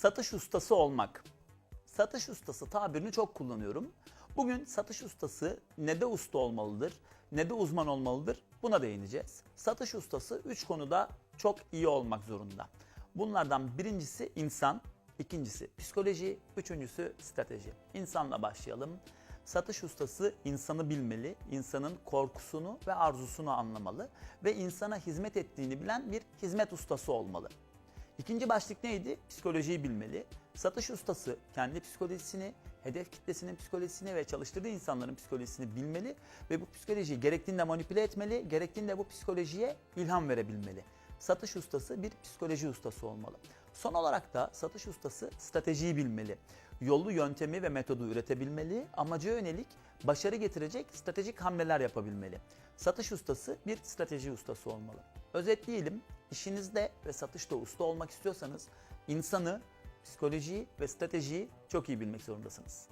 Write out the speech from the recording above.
Satış ustası olmak. Satış ustası tabirini çok kullanıyorum. Bugün satış ustası ne de usta olmalıdır, ne de uzman olmalıdır buna değineceğiz. Satış ustası 3 konuda çok iyi olmak zorunda. Bunlardan birincisi insan, ikincisi psikoloji, üçüncüsü strateji. İnsanla başlayalım. Satış ustası insanı bilmeli, insanın korkusunu ve arzusunu anlamalı ve insana hizmet ettiğini bilen bir hizmet ustası olmalı. İkinci başlık neydi? Psikolojiyi bilmeli. Satış ustası kendi psikolojisini, hedef kitlesinin psikolojisini ve çalıştırdığı insanların psikolojisini bilmeli ve bu psikolojiyi gerektiğinde manipüle etmeli, gerektiğinde bu psikolojiye ilham verebilmeli. Satış ustası bir psikoloji ustası olmalı. Son olarak da satış ustası stratejiyi bilmeli. Yolu, yöntemi ve metodu üretebilmeli, amaca yönelik başarı getirecek stratejik hamleler yapabilmeli. Satış ustası bir strateji ustası olmalı. Özetleyelim, işinizde ve satışta usta olmak istiyorsanız insanı, psikolojiyi ve stratejiyi çok iyi bilmek zorundasınız.